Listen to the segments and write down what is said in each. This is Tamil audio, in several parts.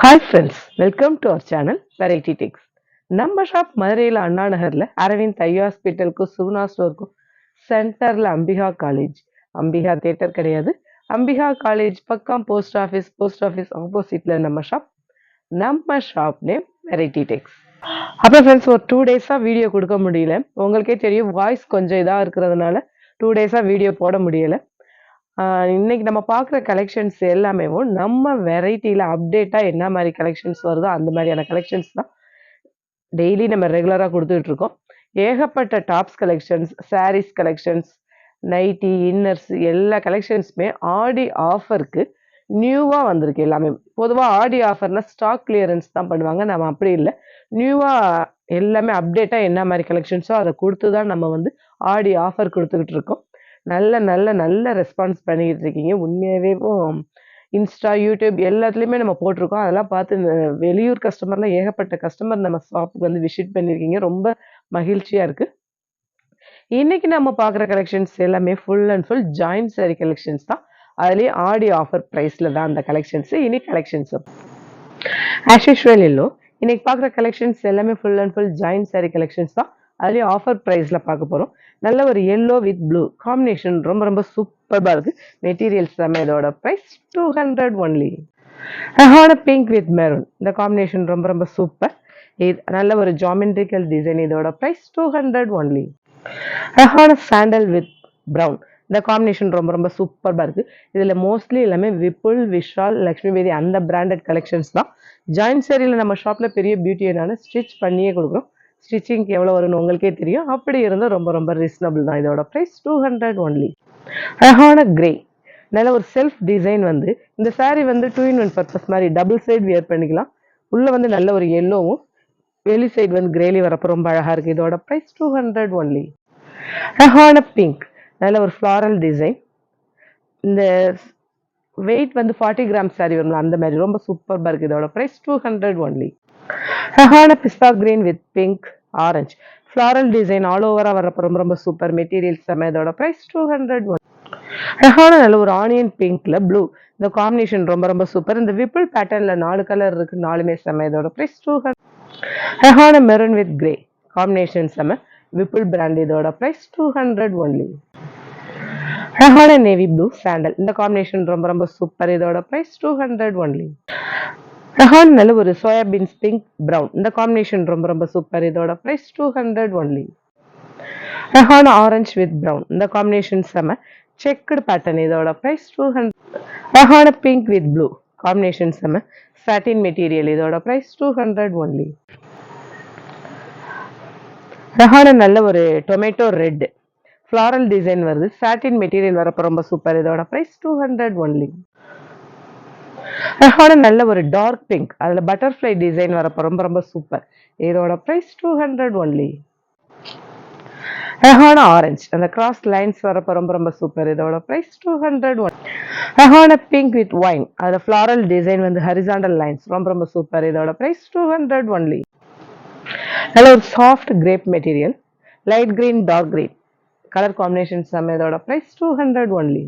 Hi friends welcome to our channel variety Tex நம்ம ஷாப் மதுரையில் அண்ணா நகரில் அரவிந்த் ஐ ஹாஸ்பிட்டலுக்கும் சுகுணா ஸ்டோருக்கும் சென்டரில் அம்பிகா காலேஜ் அம்பிகா தேட்டர் கிடையாது. அம்பிகா காலேஜ் பக்கம் போஸ்ட் ஆஃபீஸ் போஸ்ட் ஆஃபீஸ் ஆப்போசிட்டில் நம்ம ஷாப் நம்ம ஷாப் நேம் வெரைட்டி டெக்ஸ் அப்புறம் ஃப்ரெண்ட்ஸ் ஒரு டூ டேஸாக வீடியோ கொடுக்க முடியல. உங்களுக்கே தெரியும் வாய்ஸ் கொஞ்சம் இதாக இருக்கிறதுனால டூ டேஸாக வீடியோ போட முடியலை. இன்றைக்கி இன்னைக்கு நம்ம பார்க்குற கலெக்ஷன்ஸ் எல்லாமே நம்ம வெரைட்டியில் அப்டேட்டாக என்ன மாதிரி கலெக்ஷன்ஸ் வருதோ அந்த மாதிரியான கலெக்ஷன்ஸ் தான் டெய்லி நம்ம ரெகுலராக கொடுத்துட்ருக்கோம் ஏகப்பட்ட tops collections saris collections nightie inners எல்லா கலெக்ஷன்ஸுமே ஆடி ஆஃபருக்கு நியூவாக வந்திருக்கு எல்லாமே. பொதுவாக ஆடி ஆஃபர்னால் ஸ்டாக் கிளியரன்ஸ் தான் பண்ணுவாங்க. நம்ம அப்படி இல்லை. நியூவாக எல்லாமே அப்டேட்டாக என்ன மாதிரி கலெக்ஷன்ஸோ அதை கொடுத்து தான் நம்ம வந்து ஆடி ஆஃபர் கொடுத்துக்கிட்டு இருக்கோம். நல்ல நல்ல நல்ல ரெஸ்பான்ஸ் பண்ணிக்கிட்டு இருக்கீங்க உண்மையாகவே இன்ஸ்டா யூடியூப் எல்லாத்துலேயுமே நம்ம போட்டிருக்கோம். அதெல்லாம் பார்த்து இந்த வெளியூர் கஸ்டமர்லாம் ஏகப்பட்ட கஸ்டமர் நம்ம ஷாப்புக்கு வந்து விசிட் பண்ணியிருக்கீங்க ரொம்ப மகிழ்ச்சியாக இருக்குது இன்னைக்கு நம்ம பார்க்குற கலெக்ஷன்ஸ் எல்லாமே full and full joint sari collections தான். அதுலேயே ஆடி ஆஃபர் ப்ரைஸில் தான் அந்த கலெக்ஷன்ஸு இனி கலெக்ஷன்ஸும் ஆஸ் யூஷுவல் இல்லோ இன்றைக்கி பார்க்குற கலெக்ஷன்ஸ் எல்லாமே full and full joint sari collections தான். அதுலேயும் ஆஃபர் ப்ரைஸில் பார்க்க போகிறோம் நல்ல ஒரு எல்லோ வித் ப்ளூ காம்பினேஷன் ரொம்ப ரொம்ப சூப்பராக இருக்குது மெட்டீரியல்ஸ் எல்லாமே இதோட ப்ரைஸ் டூ ஹண்ட்ரட் ஒன்லி அழகான பிங்க் வித் மெரூன் இந்த காம்பினேஷன் ரொம்ப ரொம்ப சூப்பர் இது நல்ல ஒரு ஜாமெண்ட்ரிக்கல் டிசைன் இதோட ப்ரைஸ் டூ ஹண்ட்ரட் ஒன்லி அழகான சாண்டல் வித் ப்ரௌன் இந்த காம்பினேஷன் ரொம்ப ரொம்ப சூப்பராக இருக்குது இதில் மோஸ்ட்லி எல்லாமே விப்புல் விஷால் லக்ஷ்மி பேதி அந்த பிராண்டட் கலெக்ஷன்ஸ் தான். ஜாயின் சேரியில் நம்ம ஷாப்பில் பெரிய பியூட்டி என்னன்னா ஸ்டிச் பண்ணியே கொடுக்குறோம். ஸ்டிச்சிங்க்கு எவ்வளோ வரும்னு உங்களுக்கே தெரியும். அப்படி இருந்தால் ரொம்ப ரொம்ப ரீசனபிள் தான். இதோட ப்ரைஸ் டூ ஹண்ட்ரட் ஒன்லி அழகான கிரே நல்ல ஒரு செல்ஃப் டிசைன் வந்து இந்த சாரீ வந்து டூ இன் ஒன் பர்பஸ் மாதிரி டபுள் சைடு வியர் பண்ணிக்கலாம். உள்ளே வந்து நல்ல ஒரு எல்லோவும் வெளி சைடு வந்து கிரேலி வரப்போ ரொம்ப அழகாக இருக்குது இதோட ப்ரைஸ் டூ ஹண்ட்ரட் ஒன்லி அழகான பிங்க் நல்ல ஒரு ஃப்ளாரல் டிசைன் இந்த வெயிட் வந்து ஃபார்ட்டி கிராம் சாரி வரும்ல அந்த மாதிரி. ரொம்ப சூப்பராக இருக்குது இதோட ப்ரைஸ் டூ ஹண்ட்ரட் ஒன்லி அழகான பிஸ்தா green with pink orange floral design all ஓவராக வரப்போ ரொம்ப ரொம்ப சூப்பர் மெட்டீரியல்ஸ் செம்ம இதோட ப்ரைஸ் டூ ஹண்ட்ரட் ஒன் அழகான நல்ல ஒரு ஆனியன் பிங்க்ல ப்ளூ இந்த காம்பினேஷன் ரொம்ப ரொம்ப சூப்பர் இந்த விப்பிள் பேட்டர்ன்ல நாலு கலர் இருக்கு நாலுமே செம்ம இதோட ப்ரைஸ் டூ ஹண்ட்ரட் அழகான மெரூன் வித் கிரே காம்பினேஷன் செம்ம விப்பிள் பிராண்ட் இதோட ப்ரைஸ் டூ ஹண்ட்ரட் ஒன்லி அழகான நேவி ப்ளூ சாண்டல் இந்த காம்பினேஷன் ரொம்ப ரொம்ப சூப்பர் இதோட ப்ரைஸ் டூ ஹண்ட்ரட் ஒன்லி ரஹான் நல்ல ஒரு சோயாபீன்ஸ் பிங்க் ப்ரௌன் இந்த காம்பினேஷன் ரொம்ப ரொம்ப சூப்பர் இதோட ப்ரைஸ் டூ ஹண்ட்ரட் ஒன்லி ரஹான் ஆரஞ்சு வித் ப்ரௌன் இந்த காம்பினேஷன் செம செக்குடு பேட்டர்ன் இதோட ப்ரைஸ் டூ ஹண்ட்ரட் ரஹான பிங்க் வித் ப்ளூ காம்பினேஷன் செம சாட்டின் மெட்டீரியல் இதோட ப்ரைஸ் டூ ஹண்ட்ரட் ஒன்லி ரஹான நல்ல ஒரு டொமேட்டோ ரெட் ஃப்ளாரல் டிசைன் வருது. சாட்டின் மெட்டீரியல் வரப்போ ரொம்ப சூப்பர் இதோட ப்ரைஸ் டூ ஹண்ட்ரட் ஒன்லி அழகான நல்ல ஒரு டார்க் பிங்க் அதில் பட்டர்ஃப்ளை டிசைன் வரப்போ ரொம்ப ரொம்ப சூப்பர் இதோட ப்ரைஸ் டூ ஹண்ட்ரட் ஒன்லி அழகான ஆரஞ்சு அந்த கிராஸ் லைன்ஸ் வரப்போ ரொம்ப ரொம்ப சூப்பர் இதோட ப்ரைஸ் டூ ஹண்ட்ரட் ஒன் அழகான பிங்க் வித் ஒயின் அதில் ஃப்ளாரல் டிசைன் வந்து ஹரிசாண்டல் லைன்ஸ் ரொம்ப ரொம்ப சூப்பர் இதோட ப்ரைஸ் டூ ஹண்ட்ரட் ஒன்லி நல்ல ஒரு soft crepe material light green dark green colour combination செம்ம இதோட ப்ரைஸ் டூ ஹண்ட்ரட் ஒன்லி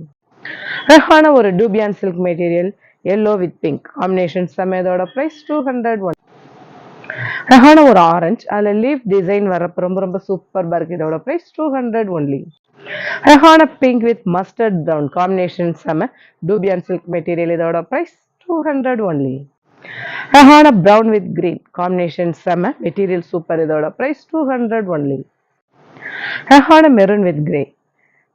அழகான ஒரு dupion silk material yellow with pink combination செம்ம இதோட ப்ரைஸ் டூ ஹண்ட்ரட் ஒன் அழகான ஒரு ஆரஞ்சு அதில் லீஃப் டிசைன் வரப்போ ரொம்ப ரொம்ப சூப்பராக இருக்கு. இதோட ப்ரைஸ் டூ ஹண்ட்ரட் ஒன்லி அழகான pink with mustard brown combination செம்ம டூபியான் சில்க் மெட்டீரியல் இதோட ப்ரைஸ் டூ ஹண்ட்ரட் ஒன்லி அழகான ப்ரௌன் வித் கிரீன் காம்பினேஷன் செம்ம மெட்டீரியல் சூப்பர் இதோட ப்ரைஸ் டூ ஹண்ட்ரட் ஒன்லி அழகான மெரூன் வித் கிரே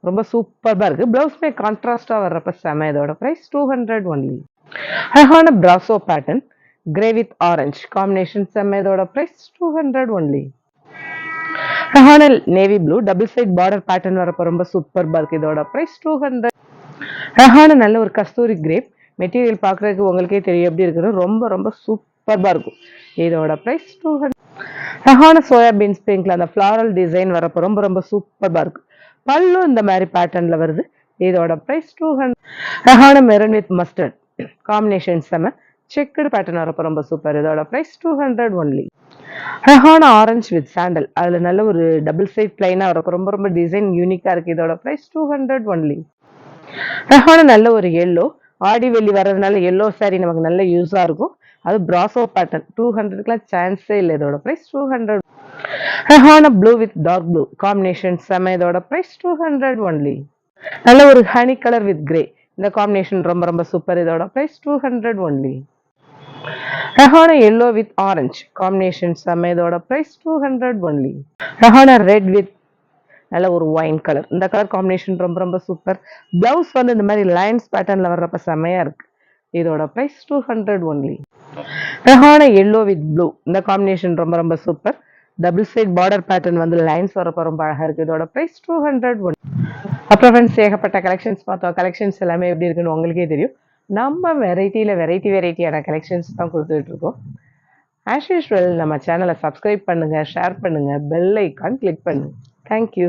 ரொம்ப சூப்பராக இருக்கு. ப்ளவுஸ்மே கான்ட்ராஸ்டாக வர்றப்ப செம இதோட ப்ரைஸ் டூ ஹண்ட்ரட் ஒன்லி அழகான brasso pattern grey with orange combination செம்ம இதோட ப்ரைஸ் டூ ஹண்ட்ரட் ஒன்லி அழகான navy blue double side border pattern வரப்போ ரொம்ப சூப்பராக இருக்கு இதோட ப்ரைஸ் டூ ஹண்ட்ரட் அழகான நல்ல ஒரு கஸ்தூரி கிரேப் மெட்டீரியல் பார்க்குறதுக்கு உங்களுக்கே தெரியும் எப்படி இருக்குன்னு ரொம்ப ரொம்ப சூப்பராக இருக்கும் இதோட ப்ரைஸ் டூ ஹண்ட்ரட் அழகான சோயாபீன்ஸ் பிங்க்ல அந்த ஃப்ளாரல் டிசைன் வரப்போ ரொம்ப ரொம்ப சூப்பராக இருக்கு பல்லு இந்த மாதிரி பேட்டர்ன்ல வருது இதோட ப்ரைஸ் டூ ஹண்ட்ரட் அழகான மெரன் வித் மஸ்டர்ட் காம்பினேஷன் செம செக்குடு பேட்டர்ன் வரப்போ ரொம்ப சூப்பர் இதோட ப்ரைஸ் டூ ஹண்ட்ரட் ஒன்லி அழகான ஆரஞ்சு வித் சாண்டல் அதில் நல்ல ஒரு டபுள் சைட் பிளைனாக வரப்போ ரொம்ப ரொம்ப டிசைன் யூனிக்காக இருக்குது இதோட ப்ரைஸ் டூ ஹண்ட்ரட் ஒன்லி அழகான நல்ல ஒரு எல்லோ ஆடி வெள்ளி வர்றதுனால எல்லோ சாரி நமக்கு நல்ல யூஸாக இருக்கும். அது பிராசோ பேட்டர்ன் டூ ஹண்ட்ரட்க்குலாம் சான்ஸே இல்லை. இதோட ப்ரைஸ் டூ ஹண்ட்ரட் அழகான blue with dark blue combination செம்ம இதோட ப்ரைஸ் டூ ஹண்ட்ரட் ஒன்லி நல்ல ஒரு ஹனி கலர் வித் கிரே இந்த காம்பினேஷன் ரொம்ப ரொம்ப சூப்பர் இதோட ப்ரைஸ் டூ ஹண்ட்ரட் ஒன்லி ரஹானா எல்லோ வித் ஆரஞ்சு காம்பினேஷன் செம்ம இதோட ப்ரைஸ் டூ ஹண்ட்ரட் ஒன்லி ரஹானா ரெட் வித் நல்ல ஒரு ஒயின் கலர் இந்த கலர் காம்பினேஷன் ரொம்ப ரொம்ப சூப்பர் பிளவுஸ் வந்து இந்த மாதிரி லைன்ஸ் பேட்டர்னில் வர்றப்ப செம்மையா இருக்கு. இதோட ப்ரைஸ் டூ ஹண்ட்ரட் ஒன்லி ரெஹானா எல்லோ வித் ப்ளூ இந்த காம்பினேஷன் ரொம்ப ரொம்ப super double side border pattern வந்து லைன்ஸ் வரப்போ ரொம்ப அழகாக இருக்குது இதோட ப்ரைஸ் டூ ஹண்ட்ரட் ஒன் அப்புறம் ஃப்ரெண்ட்ஸ் ஏகப்பட்ட கலெக்ஷன்ஸ் பார்த்தோம். கலெக்ஷன்ஸ் எல்லாமே எப்படி இருக்குன்னு உங்களுக்கே தெரியும். நம்ம வெரைட்டியில் வெரைட்டி வெரைட்டியான கலெக்ஷன்ஸ் தான் கொடுத்துட்டு இருக்கோம். ஆஸ் யூஸ்வல் நம்ம சேனலை சப்ஸ்கிரைப் பண்ணுங்கள் ஷேர் பண்ணுங்கள் பெல் ஐக்கான் கிளிக் பண்ணுங்கள் தேங்க்யூ